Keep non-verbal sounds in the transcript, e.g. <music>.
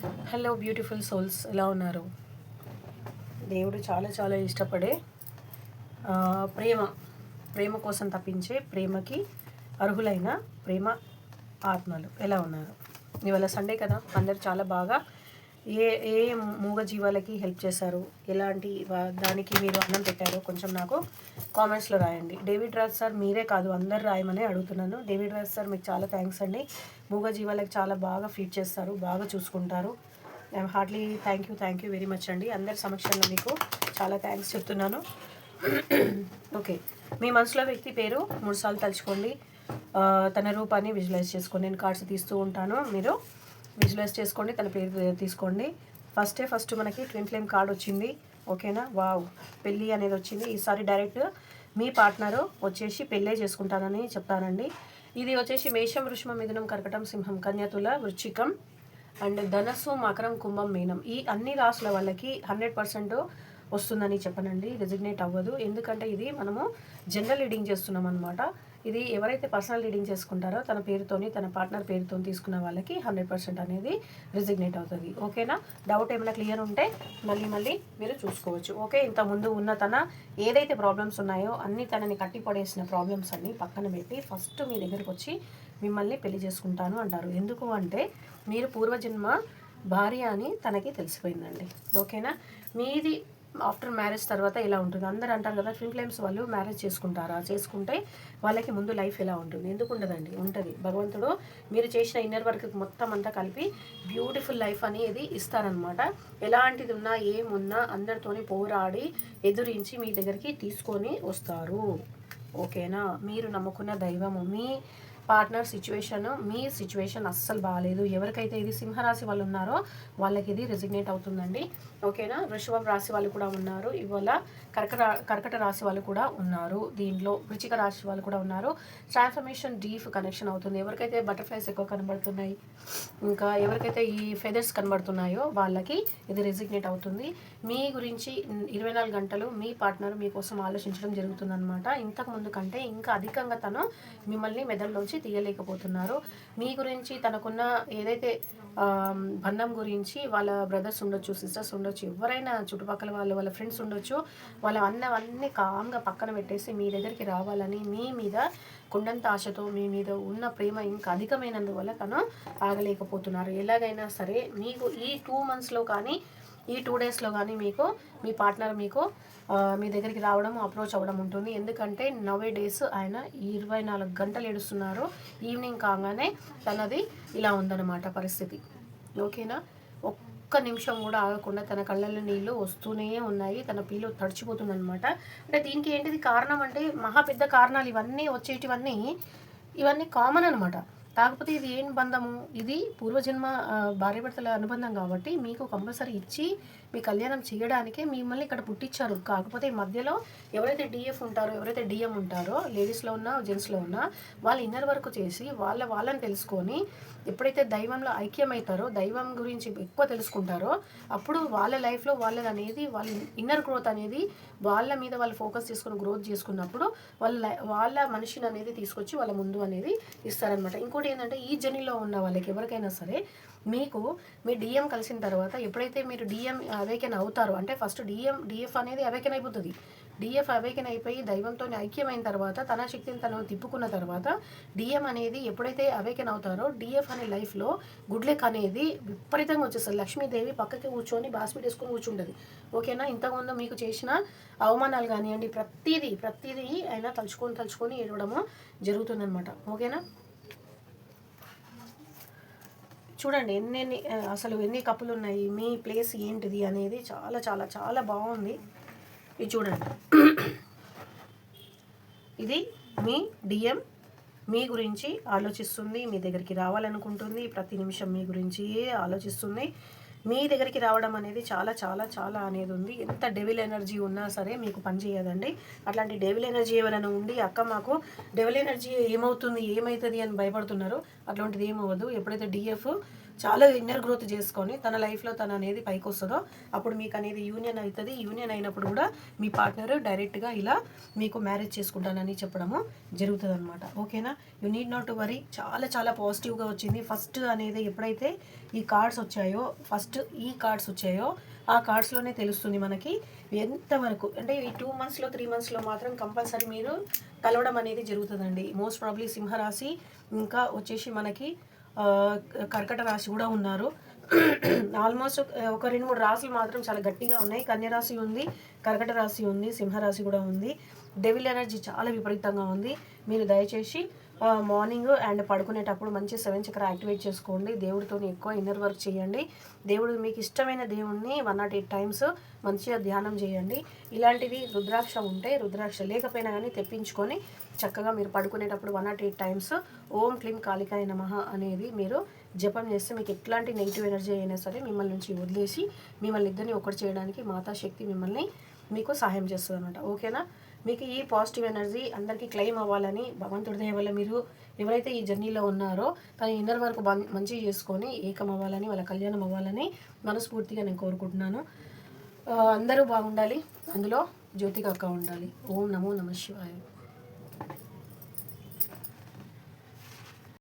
Hello beautiful souls ఎలా ఉన్నారు? దేవుడు చాలా చాలా ఇష్టపడే ప్రేమ ప్రేమ కోసం తప్పించే ప్రేమకి అర్హులైన ప్రేమ ఆత్మలు. ఎలా ఉన్నారు? ఇవాళ సండే కదా? అందరు చాలా బాగా ఏ ఏ మూగ జీవాలకి హెల్ప్ చేశారు? ఎలాంటి దానికి మీరు అన్నం పెట్టారో కొంచెం నాకు కామెంట్స్లో రాయండి. డేవిడ్ రాజ్ సార్ మీరే కాదు అందరు రాయమని అడుగుతున్నాను. డేవిడ్ రాజ్ సార్ మీకు చాలా థ్యాంక్స్ అండి. మూగ జీవాలకి చాలా బాగా ఫీడ్ చేస్తారు బాగా చూసుకుంటారు. Heartily hardly thank you thank you very much అండి. అందరి సమక్షంలో మీకు చాలా థ్యాంక్స్ చెప్తున్నాను. <clears throat> ఓకే మీ మనసులో వ్యక్తి పేరు మూడుసార్లు తలుచుకోండి. తన రూపాన్ని విజువలైజ్ చేసుకోండి. నేను కార్డ్స్ తీస్తూ ఉంటాను. మీరు విజువలైజ్ చేసుకోండి తన పేరు తీసుకోండి. ఫస్టే ఫస్ట్ మనకి ట్విన్ ఫ్లేమ్ కార్డ్ వచ్చింది ఓకేనా? వావ్. పెళ్ళి అనేది వచ్చింది. ఈసారి డైరెక్ట్ మీ పార్ట్నరు వచ్చేసి పెళ్ళే చేసుకుంటానని చెప్తానండి. ఇది వచ్చేసి మేషం వృషభం మిథునం కర్కటం సింహం కన్యతుల వృచ్చికం అండ్ ధనస్సు మకరం కుంభం మీనం. ఈ అన్ని రాసుల వాళ్ళకి హండ్రెడ్ పర్సెంట్ వస్తుందని చెప్పనండి. రెజిగ్నేట్ అవ్వదు. ఎందుకంటే ఇది మనము జనరల్ రీడింగ్ చేస్తున్నాం అనమాట ఇది ఎవరైతే పర్సనల్ రీడింగ్ చేసుకుంటారో తన పేరుతోని తన పార్ట్నర్ పేరుతో తీసుకున్న వాళ్ళకి హండ్రెడ్ పర్సెంట్ అనేది రిజిగ్నేట్ అవుతుంది. ఓకేనా? డౌట్ ఏమైనా క్లియర్ ఉంటే మళ్ళీ మళ్ళీ మీరు చూసుకోవచ్చు. ఓకే? ఇంత ముందు ఉన్న తన ఏదైతే ప్రాబ్లమ్స్ ఉన్నాయో అన్ని తనని కట్టిపడేసిన ప్రాబ్లమ్స్ అన్ని పక్కన పెట్టి ఫస్ట్ మీ దగ్గరకు వచ్చి మిమ్మల్ని పెళ్ళి చేసుకుంటాను అంటారు. ఎందుకు అంటే మీరు పూర్వజన్మ భార్య అని తనకి తెలిసిపోయిందండి. ఓకేనా? మీది ఆఫ్టర్ మ్యారేజ్ తర్వాత ఇలా ఉంటుంది? అందరూ అంటారు కదా ట్విన్ ఫ్లేమ్స్ వాళ్ళు మ్యారేజ్ చేసుకుంటారా? చేసుకుంటే వాళ్ళకి ముందు లైఫ్ ఎలా ఉంటుంది? ఎందుకు ఉండదండి? ఉంటుంది. భగవంతుడు మీరు చేసిన ఇన్నర్ వర్క్ మొత్తం అంతా కలిపి బ్యూటిఫుల్ లైఫ్ అనేది ఇస్తారనమాట ఎలాంటిది ఉన్నా ఏమున్నా అందరితోని పోరాడి ఎదురించి మీ దగ్గరికి తీసుకొని వస్తారు. ఓకేనా? మీరు నమ్ముకున్న దైవము. మీ పార్ట్నర్ సిచ్యువేషన్ మీ సిచ్యువేషన్ అస్సలు బాగాలేదు ఎవరికైతే ఇది సింహరాశి వాళ్ళు ఉన్నారో వాళ్ళకి ఇది రెసిగ్నేట్ అవుతుందండి. ఓకేనా? వృషభ రాశి వాళ్ళు కూడా ఉన్నారు. ఇవాళ కర్కట కర్కట రాశి వాళ్ళు కూడా ఉన్నారు. దీంట్లో వృచిక రాశి వాళ్ళు కూడా ఉన్నారు. ట్రాన్స్ఫర్మేషన్ డీప్ కనెక్షన్ అవుతుంది. ఎవరికైతే బటర్ఫ్లైస్ ఎక్కువ కనబడుతున్నాయి ఇంకా ఎవరికైతే ఈ ఫెదర్స్ కనబడుతున్నాయో వాళ్ళకి ఇది రెసిగ్నేట్ అవుతుంది. మీ గురించి ఇరవై నాలుగు గంటలు మీ పార్ట్నర్ మీకోసం ఆలోచించడం జరుగుతుందన్నమాట. ఇంతకు ముందు కంటే ఇంకా అధికంగా తను మిమ్మల్ని మెదడులోంచి తీయలేకపోతున్నారు. మీ గురించి తనకున్న ఏదైతే బంధం గురించి వాళ్ళ బ్రదర్స్ ఉండొచ్చు సిస్టర్స్ ఉండొచ్చు ఎవరైనా చుట్టుపక్కల వాళ్ళు వాళ్ళ ఫ్రెండ్స్ ఉండొచ్చు వాళ్ళ అన్నవన్నీ కామ్గా పక్కన పెట్టేసి మీ దగ్గరికి రావాలని మీ మీద కొండంత ఆశతో మీ మీద ఉన్న ప్రేమ ఇంకా అధికమైనందువల్ల తను ఆగలేకపోతున్నారు. ఎలాగైనా సరే మీకు ఈ టూ మంత్స్లో కానీ ఈ టూ డేస్లో కానీ మీకు మీ పార్ట్నర్ మీకు మీ దగ్గరికి రావడం అప్రోచ్ అవ్వడం ఉంటుంది. ఎందుకంటే నవే డేస్ ఆయన ఇరవై నాలుగు గంటలు ఏడుస్తున్నారు. ఈవినింగ్ కాగానే తనది ఇలా ఉందన్నమాట పరిస్థితి. ఓకేనా? ఒక్క నిమిషం కూడా ఆగకుండా తన కళ్ళల్లో నీళ్ళు వస్తూనే ఉన్నాయి. తన పిల్లు తడిచిపోతుందనమాట అంటే దీనికి ఏంటిది కారణం అంటే మహా పెద్ద కారణాలు ఇవన్నీ వచ్చేటివన్నీ ఇవన్నీ కామన్ అనమాట కాకపోతే ఇది ఏం బంధము? ఇది పూర్వజన్మ భార్యభర్తల అనుబంధం కాబట్టి మీకు కంపల్సరీ ఇచ్చి మీ కళ్యాణం చేయడానికే మిమ్మల్ని ఇక్కడ పుట్టించారు. కాకపోతే ఈ మధ్యలో ఎవరైతే డిఎఫ్ ఉంటారో ఎవరైతే డిఎం ఉంటారో లేడీస్లో ఉన్నా జెంట్స్లో ఉన్నా వాళ్ళు ఇన్నర్ వర్క్ చేసి వాళ్ళ వాళ్ళని తెలుసుకొని ఎప్పుడైతే దైవంలో ఐక్యమవుతారో దైవం గురించి ఎక్కువ తెలుసుకుంటారో అప్పుడు వాళ్ళ లైఫ్లో వాళ్ళది అనేది వాళ్ళ ఇన్నర్ గ్రోత్ అనేది వాళ్ళ మీద వాళ్ళు ఫోకస్ చేసుకుని గ్రోత్ చేసుకున్నప్పుడు వాళ్ళ వాళ్ళ మనిషిని అనేది తీసుకొచ్చి వాళ్ళ ముందు అనేది ఇస్తారనమాట ఇంకోటి ఏంటంటే ఈ జర్నీలో ఉన్న వాళ్ళకి ఎవరికైనా సరే మీకు మీ డిఎం కలిసిన తర్వాత ఎప్పుడైతే మీరు డిఎం అవేకెన్ అవుతారో అంటే ఫస్ట్ డిఎం డిఎఫ్ అనేది అవేకెన్ అయిపోతుంది. డిఎఫ్ అవేకెన్ అయిపోయి దైవంతో ఐక్యమైన తర్వాత తన శక్తిని తను తిప్పుకున్న తర్వాత డిఎం అనేది ఎప్పుడైతే అవేకెన్ అవుతారో డిఎఫ్ అనే లైఫ్లో గుడ్లెక్ అనేది విపరీతంగా వచ్చేస్తుంది. లక్ష్మీదేవి పక్కకి కూర్చొని బాస్మిట్ వేసుకొని కూర్చుంటుంది. ఓకేనా ఇంతకుముందు మీకు చేసిన అవమానాలు కానివ్వండి ప్రతిదీ ప్రతిదీ ఆయన తలుచుకొని తలుచుకొని ఏడవడము జరుగుతుందన్నమాట. ఓకేనా చూడండి ఎన్ని ఎన్ని అసలు ఎన్ని కప్పులు ఉన్నాయి మీ ప్లేస్ ఏంటిది అనేది చాలా చాలా చాలా బాగుంది. ఇది చూడండి. ఇది మీ డిఎం మీ గురించి ఆలోచిస్తుంది మీ దగ్గరికి రావాలనుకుంటుంది ప్రతి నిమిషం మీ గురించి ఆలోచిస్తుంది. మీ దగ్గరికి రావడం అనేది చాలా చాలా చాలా అనేది ఉంది. ఎంత డెవిల్ ఎనర్జీ ఉన్నా సరే మీకు పనిచేయదండి అట్లాంటి డెవిల్ ఎనర్జీ ఎవరైనా ఉండి అక్క మాకు డెవిల్ ఎనర్జీ ఏమవుతుంది ఏమవుతుంది అని భయపడుతున్నారు. అట్లాంటిది ఏమవ్వదు. ఎప్పుడైతే డిఎఫ్ చాలా ఇన్నర్ గ్రోత్ చేసుకొని తన లైఫ్లో తను అనేది పైకి వస్తుందో అప్పుడు మీకు అనేది యూనియన్ అవుతుంది. యూనియన్ అయినప్పుడు కూడా మీ పార్ట్నర్ డైరెక్ట్గా ఇలా మీకు మ్యారేజ్ చేసుకుంటానని చెప్పడము జరుగుతుంది అనమాట ఓకేనా you need not to worry చాలా చాలా పాజిటివ్గా వచ్చింది. ఫస్ట్ అనేది ఎప్పుడైతే ఈ కార్డ్స్ వచ్చాయో ఫస్ట్ ఈ కార్డ్స్ వచ్చాయో ఆ కార్డ్స్లోనే తెలుస్తుంది మనకి ఎంతవరకు అంటే ఈ టూ మంత్స్లో త్రీ మంత్స్లో మాత్రం కంపల్సరీ మీరు కలవడం అనేది జరుగుతుందండి. మోస్ట్ ప్రాబ్లీ సింహరాశి ఇంకా వచ్చేసి మనకి కర్కట రాశి కూడా ఉన్నారు. ఆల్మోస్ట్ ఒక రెండు మూడు రాశులు మాత్రం చాలా గట్టిగా ఉన్నాయి. కన్యరాశి ఉంది కర్కట రాశి ఉంది సింహరాశి కూడా ఉంది. డెవిల్ ఎనర్జీ చాలా విపరీతంగా ఉంది. మీరు దయచేసి మార్నింగ్ అండ్ పడుకునేటప్పుడు మంచి సెవెన్ చక్ర యాక్టివేట్ చేసుకోండి. దేవుడితో ఎక్కువ ఇన్నర్ వర్క్ చేయండి. దేవుడు మీకు ఇష్టమైన దేవుణ్ణి వన్ నాట్ ఎయిట్ టైమ్స్ మంచిగా ధ్యానం చేయండి. ఇలాంటివి రుద్రాక్ష ఉంటే రుద్రాక్ష లేకపోయినా కానీ తెప్పించుకొని చక్కగా మీరు పడుకునేటప్పుడు వన్ నాట్ ఎయిట్ టైమ్స్ ఓం క్లీం కాళికాయ నమః అనేది మీరు జపం చేస్తే మీకు ఎట్లాంటి నెగిటివ్ ఎనర్జీ అయినా సరే మిమ్మల్ని నుంచి వదిలేసి మిమ్మల్ని ఇద్దరిని ఒకటి చేయడానికి మాతా శక్తి మిమ్మల్ని మీకు సహాయం చేస్తుంది అనమాట ఓకేనా మీకు ఈ పాజిటివ్ ఎనర్జీ అందరికీ క్లెయిమ్ అవ్వాలని భగవంతుడి దయ వల్ల మీరు ఎవరైతే ఈ జర్నీలో ఉన్నారో తన ఇన్నర్ వరకు మంచిగా చేసుకొని ఏకం అవ్వాలని వాళ్ళ కళ్యాణం అవ్వాలని మనస్ఫూర్తిగా నేను కోరుకుంటున్నాను. అందరూ బాగుండాలి. అందులో జ్యోతిక అక్క ఉండాలి. ఓం నమో నమ శివాయ.